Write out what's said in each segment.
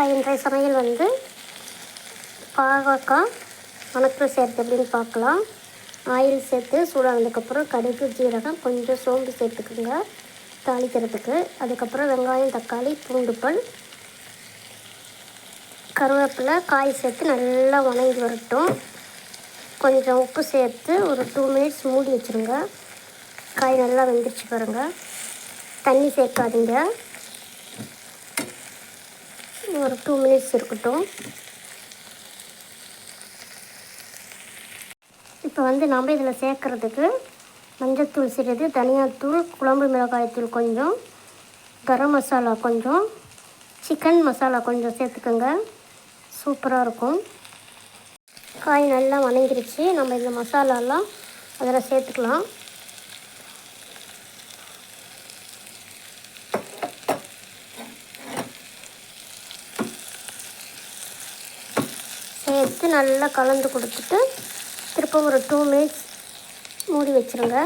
இன்றைய சமையல் வந்து பாவக்காய் வணக்கம் சேர்த்து எப்படின்னு பார்க்கலாம். ஆயில் சேர்த்து சூடானதுக்கப்புறம் கடுகு ஜீரகம் கொஞ்சம் சோம்பு சேர்த்துக்குங்க. தாளிக்கிறதுக்கு. அதுக்கப்புறம் வெங்காயம் தக்காளி பூண்டுப்பல் கருவேப்பிலை காய் சேர்த்து நல்லா வணங்கி வரட்டும். கொஞ்சம் உப்பு சேர்த்து ஒரு டூ மினிட்ஸ் மூடி வச்சுருங்க. காய் நல்லா வெந்துருச்சு பாருங்கள் தண்ணி சேர்க்காதீங்க. ஒரு டூ மினிட்ஸ் இருக்கட்டும். இப்போ வந்து நம்ம இதில் சேர்க்குறதுக்கு மஞ்சத்தூள் சிறிது தனியாத்தூள் குழம்பு மிளகாய்த்தூள் கொஞ்சம் கரம் மசாலா கொஞ்சம் சிக்கன் மசாலா கொஞ்சம் சேர்த்துக்கோங்க. சூப்பராக இருக்கும். காய் நல்லா வணங்கிருச்சு. நம்ம இந்த மசாலாலாம் அதில் சேர்த்துக்கலாம். சேர்த்து நல்லா கலந்து கொடுத்துட்டு திருப்ப ஒரு டூ மினிட்ஸ் மூடி வச்சுருங்க.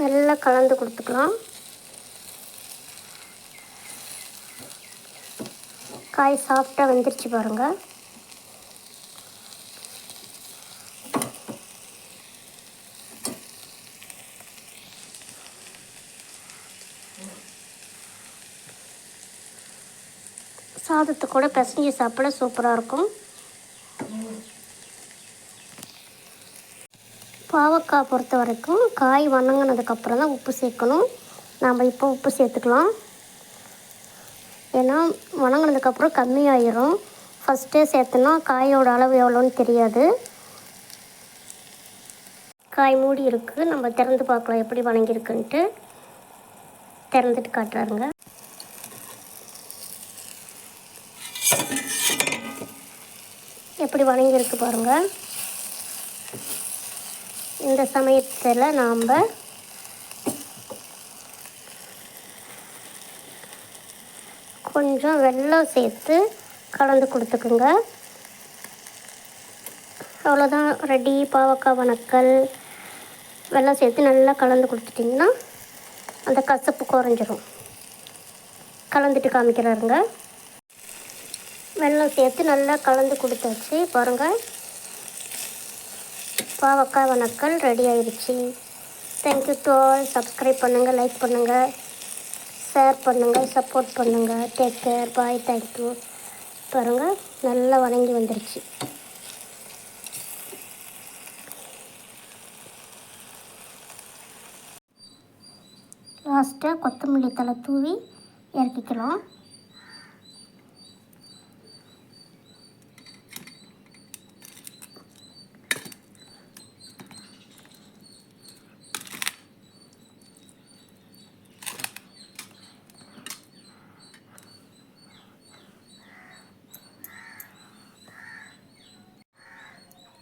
நல்லா கலந்து கொடுத்துக்கலாம். காய் சாஃப்டாக வெந்துருச்சு பாருங்கள் சாதத்தை கூட பிசைஞ்சு சாப்பிட சூப்பராக இருக்கும். பாவக்காய் பொறுத்த வரைக்கும் காய் வணங்கினதுக்கப்புறம் தான் உப்பு சேர்க்கணும். நாம் இப்போ உப்பு சேர்த்துக்கலாம். ஏன்னா வணங்கினதுக்கப்புறம் கம்மியாயிரும். ஃபஸ்ட்டே சேர்த்துனா காயோட அளவு எவ்வளோன்னு தெரியாது. காய் மூடி இருக்குது. நம்ம திறந்து பார்க்கலாம் எப்படி வணங்கியிருக்குன்ட்டு. திறந்துட்டு காட்டுறாருங்க. எப்படி வணங்கியிருக்கு பாருங்கள் இந்த சமயத்தில் நாம் கொஞ்சம் வெள்ளம் சேர்த்து கலந்து கொடுத்துக்குங்க. அவ்வளோதான் ரெடி பாவக்காய் வணக்கல். வெள்ளம் சேர்த்து நல்லா கலந்து கொடுத்துட்டிங்கன்னா அந்த கசப்பு குறைஞ்சிரும். கலந்துட்டு காமிக்கிறாருங்க. வெள்ளம் சேர்த்து நல்லா கலந்து கொடுத்தாச்சு. பாருங்கள் பாவக்காய் வணக்கல் ரெடி ஆயிடுச்சு thank you to all subscribe பண்ணுங்கள் லைக் பண்ணுங்கள் ஷேர் பண்ணுங்கள் சப்போர்ட் பண்ணுங்கள் take care bye thank you பாருங்கள் நல்லா வணங்கி வந்துருச்சு. லாஸ்ட்டாக கொத்தமல்லி தலை தூவி இறக்கிக்கலாம்.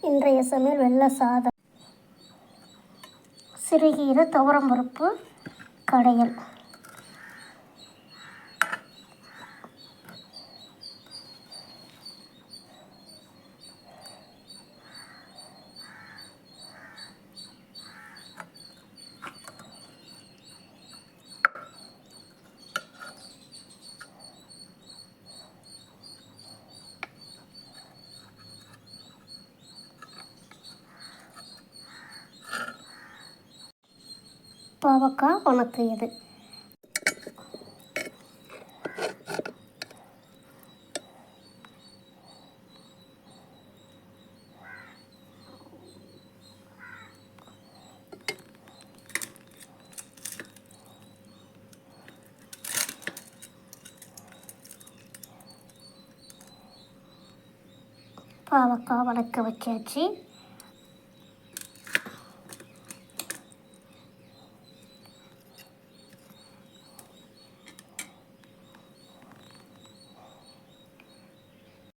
இன்றைய சமையல் வெள்ளை சாதம். சிறுகீரை துவரம்பருப்பு கடையல். பாவக்காய் எது பாவக்காய் வளர்க்க வச்சாச்சு.